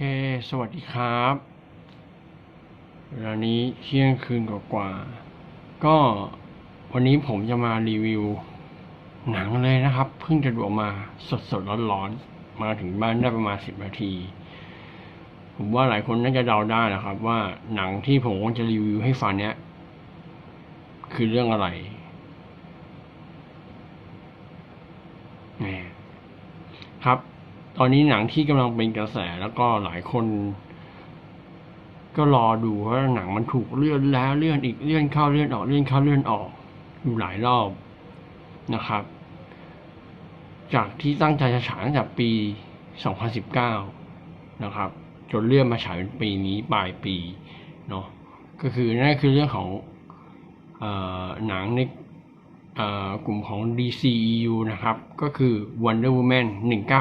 เค สวัสดีครับ เวลานี้เที่ยงคืนกว่า ก็วันนี้ผมจะมารีวิว หนังเลยนะครับ เพิ่งจะดูออกมาสดๆร้อนๆมาถึงบ้านได้ประมาณสิบนาที ผมว่าหลายคนน่าจะเดาได้นะครับ ว่าหนังที่ผมจะรีวิวให้ฟังเนี้ย คือเรื่องอะไรครับ ตอนนี้หนังที่กำลังเป็นกระแสแล้วก็หลายคน ก็รอดูว่าหนังมันถูกเลื่อนแล้วเลื่อนอีกเลื่อนเข้าเลื่อนออกเลื่อนเข้าเลื่อนออกอยู่หลายรอบนะครับ จากที่ตั้งใจจะฉายตั้งแต่ปี 2019 นะครับ จนเลื่อนมาฉายเป็นปีนี้ปลายปีเนาะก็คือนั่นคือเรื่องของออหนังในเอ่อ กลุ่มของ DCEU นะครับ ก็คือ Wonder Woman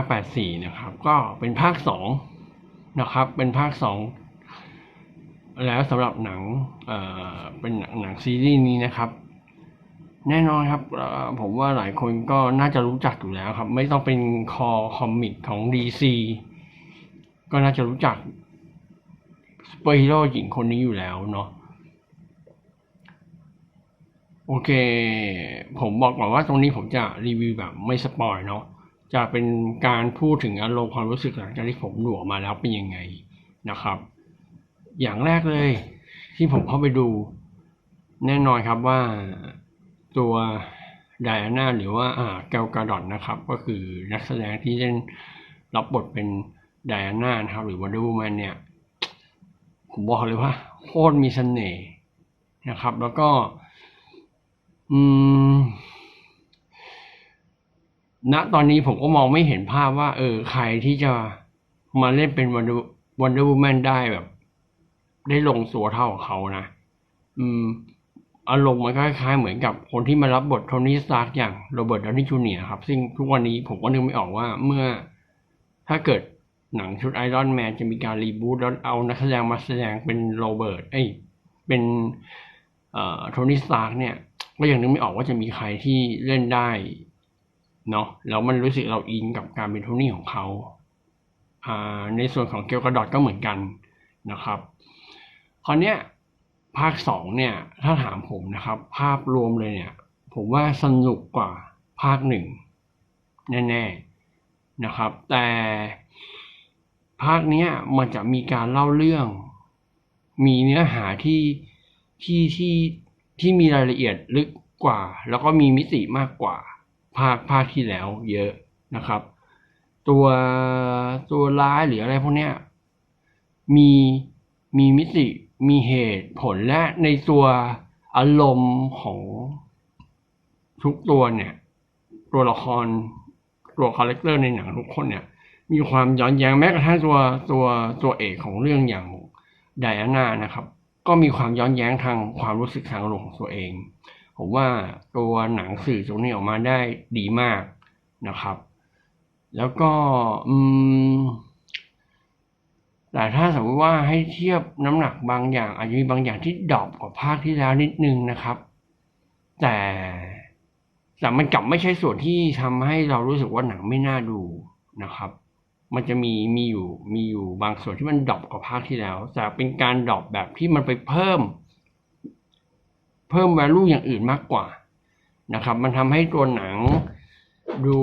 1984 นะครับ ก็เป็นภาค 2 นะครับ เป็นภาค 2 แล้วสำหรับหนังเป็นหนังหนังซีรีส์นี้นะครับ แน่นอนครับ ผมว่าหลายคนก็น่าจะรู้จักอยู่แล้วครับ ไม่ต้องเป็นคอคอมิกของ DC ก็น่าจะรู้จักซูเปอร์ฮีโร่หญิงคนนี้อยู่แล้วเนาะ โอเค ผมบอกก่อนว่าตรงนี้ผมจะรีวิวแบบไม่สปอยเนาะ จะเป็นการพูดถึงอารมณ์ความรู้สึกหลังจากที่ผมดูออกมาแล้วเป็นยังไงนะครับ อย่างแรกเลย ที่ผมเข้าไปดู แน่นอนครับว่าตัวไดอาน่าหรือว่าอ่าแกลกาดอนนะครับ ก็คือนักแสดงที่เล่นรับบทเป็นไดอาน่านะครับ หรือวันเดอร์วูแมนเนี่ย ผมบอกเลยว่าโคตรมีเสน่ห์นะครับ แล้วก็ อืมณตอนนี้ผมก็มองไม่เห็นภาพว่า เออ ใครที่จะมาเล่นเป็นวันวันเดอร์วูแมนได้แบบ ได้ลงตัวเท่าเขานะ อืมอารมณ์มันก็คล้ายๆเหมือนกับคนที่มารับบทโทนี่สตาร์กอย่างโรเบิร์ตดาวนี่จูเนียครับ ซึ่งทุกวันนี้ผมก็นึกไม่ออกว่าเมื่อ ถ้าเกิดหนังชุดไอรอนแมนจะมีการรีบูตแล้วเอานักแสดงมาแสดงเป็นโรเบิร์ตเอ้ยเป็นเอ่อโทนี่สตาร์กเนี่ย ก็ยังนึกไม่ออกว่าจะมีใครที่เล่นได้เนาะแล้วมันรู้สึกเราอินกับการเป็นโทนี่ของเขาอ่าในส่วนของเกลกระดอดก็เหมือนกันนะครับคราวเนี้ยภาคสองเนี่ยถ้าถามผมนะครับ ภาพรวมเลยเนี่ย ผมว่าสนุกกว่าภาคหนึ่งแน่ๆนะครับ แต่ภาคเนี้ยมันจะมีการเล่าเรื่อง มีเนื้อหาที่ที่ที่ ที่มีรายละเอียดลึกกว่า แล้วก็มีมิติมากกว่า ภาคภาคที่แล้วเยอะนะครับ ตัวตัวร้ายหรืออะไรพวกเนี้ยมีมีมิติมีเหตุผลและในตัวอารมณ์ของทุกตัวเนี่ย ตัวละครตัวคาแรคเตอร์ในหนังทุกคนเนี่ย มีความย้อนแย้งแม้กระทั่งตัวตัวตัวเอกของเรื่องอย่างไดอาน่านะครับ ก็มีความย้อนแย้งทางความรู้สึกทางอารมณ์ของตัวเอง ผมว่าตัวหนังสื่อตรงนี้ออกมาได้ดีมากนะครับ แล้วก็อืมแต่ถ้าสมมติว่าให้เทียบน้ำหนักบางอย่าง อาจจะมีบางอย่างที่ดรอปกว่าภาคที่แล้วนิดนึงนะครับ แต่แต่มันกลับไม่ใช่ส่วนที่ทำให้เรารู้สึกว่าหนังไม่น่าดูนะครับ มันจะมีมีอยู่มีอยู่บางส่วนที่มันดรอปกว่าภาคที่แล้ว แต่เป็นการดรอปแบบที่มันไปเพิ่ม เพิ่ม value อย่างอื่นมากกว่านะครับ มันทำให้ตัวหนังดู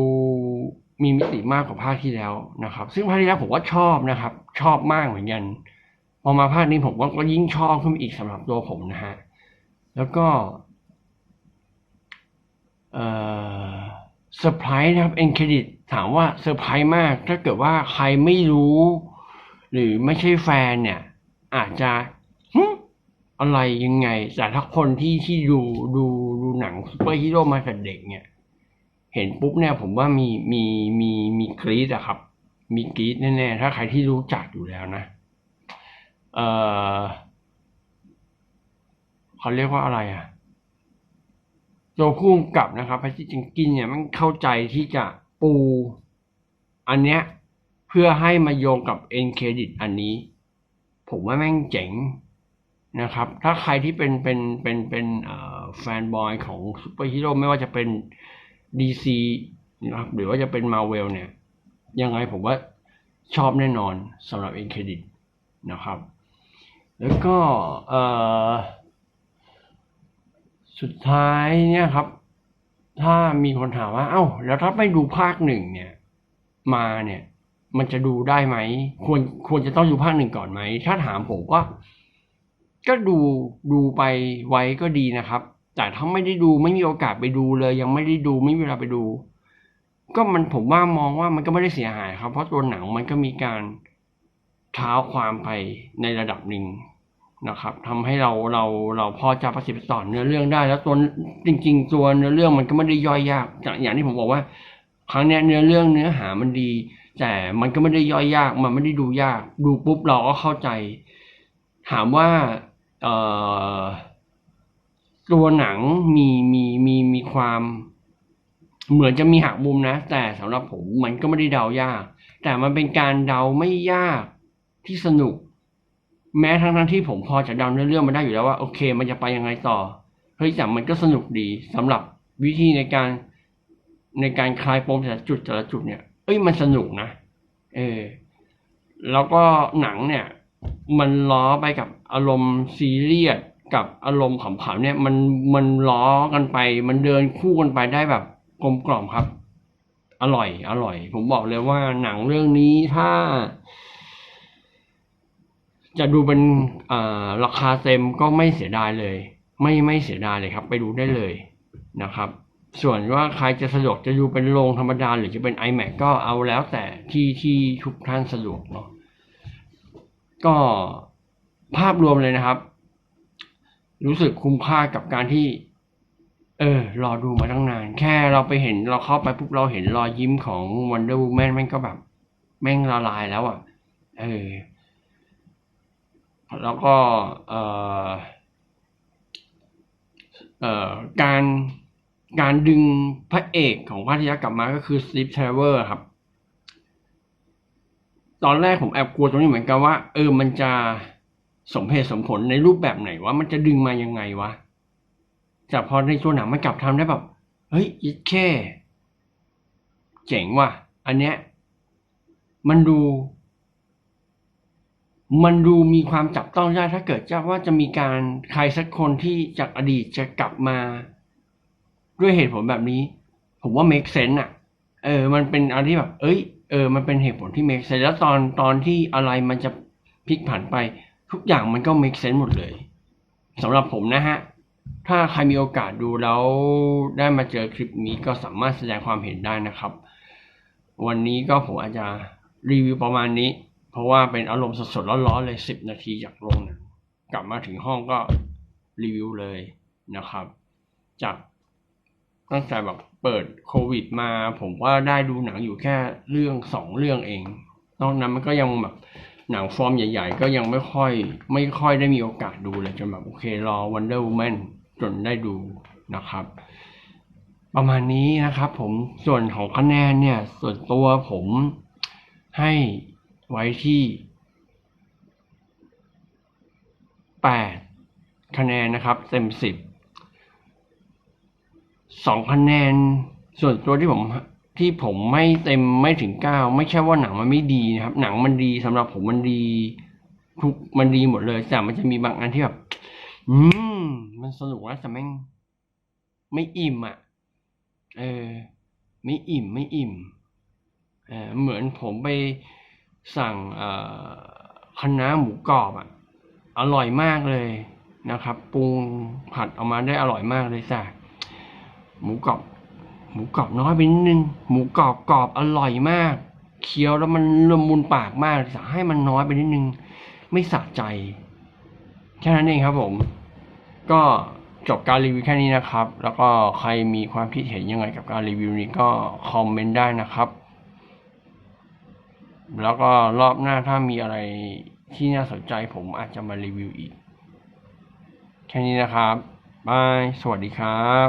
มีมิติมากกว่าภาคที่แล้วนะครับ ซึ่งภาคที่แล้วผมว่าชอบนะครับ ชอบมากเหมือนกันพอมาภาคนี้ผมว่าก็ยิ่งชอบขึ้นอีกสำหรับตัวผมนะฮะแล้วก็เอ่อเซอร์ไพรส์นะครับเอ็นเครดิต ถามว่าเซอร์ไพรส์มาก ถ้าเกิดว่าใครไม่รู้ หรือไม่ใช่แฟนเนี่ย อาจจะอะไรยังไง แต่ถ้าคนที่ที่ดูดูดูหนังซูเปอร์ฮีโร่มาแต่เด็กเนี่ย เห็นปุ๊บเนี่ยผมว่ามีมีมีมีกรี๊ดอะครับ มีกรี๊ดแน่ๆ ถ้าใครที่รู้จักอยู่แล้วนะ เออเขาเรียกว่าอะไรอะตัวผู้กำกับนะครับพาชิจิงกินเนี่ยมันเข้าใจที่จะ ปูอันเนี้ยเพื่อให้มาโยงกับเอ็นเครดิตอันนี้ ผมว่าแม่งเจ๋งนะครับ ถ้าใครที่เป็นเป็นเป็นเป็นแฟนบอยของซูเปอร์ฮีโร่ไม่ว่าจะเป็น DC นะครับหรือว่าจะเป็นมาเวลเนี่ย ยังไงผมว่าชอบแน่นอนสำหรับเอ็นเครดิตนะครับ แล้วก็สุดท้ายเนี่ยครับ ถ้ามีคนถามว่า เอ้า แล้วถ้าไปดูภาคหนึ่งเนี่ย มาเนี่ย มันจะดูได้ไหม ควรควรจะต้องดูภาคหนึ่งก่อนไหม ถ้าถามผมก็ ก็ดูดูไปไว้ก็ดีนะครับ แต่ถ้าไม่ได้ดูไม่มีโอกาสไปดูเลย ยังไม่ได้ดูไม่มีเวลาไปดู ก็มันผมว่ามองว่ามันก็ไม่ได้เสียหายครับ เพราะตัวหนังมันก็มีการเท้าความไปในระดับหนึ่ง นะครับทำให้เราเราเราพอจะประสิทธิ์ต่อเนื้อเรื่องได้ แล้วตัวจริง ๆ ตัวเนื้อเรื่องมันก็ไม่ได้ย่อยยากอย่างอย่างที่ผมบอกว่า ครั้งเนี้ยเนื้อเรื่องเนื้อหามันดี แต่มันก็ไม่ได้ย่อยยาก มันไม่ได้ดูยาก ดูปุ๊บเราก็เข้าใจ ถามว่าเอ่อตัวหนังมีมีมีมีความเหมือนจะมีหักมุมนะ แต่สำหรับผมมันก็ไม่ได้เดายาก แต่มันเป็นการเดาไม่ยากที่สนุก แม้ทั้งทั้งที่ผมพอจะเดาเนื้อเรื่องมาได้อยู่แล้วว่าโอเค มันจะไปยังไงต่อเฮ้ยแต่มันก็สนุกดีสำหรับวิธีในการในการคลายปมแต่ละจุดแต่ละจุดเนี่ย เอ้ยมันสนุกนะ เออ แล้วก็หนังเนี่ย มันล้อไปกับอารมณ์ซีเรียสกับอารมณ์ขำๆเนี่ย มันมันล้อกันไป มันเดินคู่กันไปได้แบบกลมกล่อมครับ อร่อย อร่อย ผมบอกเลยว่าหนังเรื่องนี้ถ้า จะดูเป็นราคาเต็มก็ไม่เสียดายเลย ไม่ไม่เสียดายเลยครับ ไปดูได้เลยนะครับ ส่วนว่าใครจะสะดวกจะดูเป็นโรงธรรมดาหรือจะเป็น iMac ก็เอาแล้วแต่ที่ที่ทุกท่านสะดวกเนาะก็ภาพรวมเลยนะครับ รู้สึกคุ้มค่ากับการที่ เออ รอดูมาตั้งนาน แค่เราไปเห็นเราเข้าไปปุ๊บเราเห็นรอยยิ้มของ Wonder Woman แม่งก็แบบ แม่งละลายแล้วอะ เออ แล้วก็เเออการการดึงพระเอกของภาคที่แล้วกลับมาก็คือ Sleep Traveler ครับ ตอนแรกผมแอบกลัวตรงนี้เหมือนกันว่า เออมันจะสมเหตุสมผลในรูปแบบไหนวะมันจะดึงมายังไงวะแต่พอในตัวหนังมันกลับทำได้แบบ เฮ้ยยิดแค่ เจ๋งว่ะ อันเนี้ยมันดู มันดูมีความจับต้องได้ถ้าเกิดจะว่าจะมีการใครสักคนที่จากอดีตจะกลับมา ด้วยเหตุผลแบบนี้ ผมว่า make sense อะเออ มันเป็นอะไรที่แบบ เอ้ย เออ มันเป็นเหตุผลที่ make sense แล้วตอนตอนที่อะไรมันจะพลิกผันไป ทุกอย่างมันก็ make sense หมดเลยสำหรับผมนะฮะ ถ้าใครมีโอกาสดูแล้วได้มาเจอคลิปนี้ก็สามารถแสดงความเห็นได้นะครับ วันนี้ก็ผมอาจจะรีวิวประมาณนี้ เพราะว่าเป็นอารมณ์สดๆร้อนๆเลยสิบนาทีจากโรงหนังกลับมาถึงห้องก็รีวิวเลยนะครับ จากตั้งแต่แบบเปิดโควิดมา ผมก็ได้ดูหนังอยู่แค่เรื่องสองเรื่องเอง นอกนั้นมันก็ยังแบบหนังฟอร์มใหญ่ๆ ก็ยังไม่ค่อย ไม่ค่อยได้มีโอกาสดูเลยจนแบบโอเครอ Wonder Woman จนได้ดูนะครับ ประมาณนี้นะครับผมส่วนของคะแนนเนี่ย ส่วนตัวผมให้ ไว้ที่แปดคะแนนนะครับ เต็มสิบสองคะแนน ส่วนตัวที่ผมที่ผมไม่เต็มไม่ถึงเก้าไม่ใช่ว่าหนังมันไม่ดีนะครับ หนังมันดีสำหรับผมมันดีทุกมันดีหมดเลยแต่มันจะมีบางอันที่แบบ อืม มันสนุกนะแต่แม่งไม่อิ่มอะ เออ ไม่อิ่มไม่อิ่มเออเหมือนผมไป สั่งคะน้าหมูกรอบอะอร่อยมากเลยนะครับปรุงผัดออกมาได้อร่อยมากเลยจ้ะหมูกรอบ หมูกรอบน้อยไปนิดนึงหมูกรอบกรอบอร่อยมาก เคี้ยวแล้วมันละมุนปากมากแต่ให้มันน้อยไปนิดนึง ไม่สะใจแค่นั้นเองครับผม ก็จบการรีวิวแค่นี้นะครับ แล้วก็ใครมีความคิดเห็นยังไงกับการรีวิวนี้ก็คอมเมนต์ได้นะครับ แล้วก็รอบหน้าถ้ามีอะไรที่น่าสนใจผมอาจจะมารีวิวอีก แค่นี้นะครับบาย สวัสดีครับ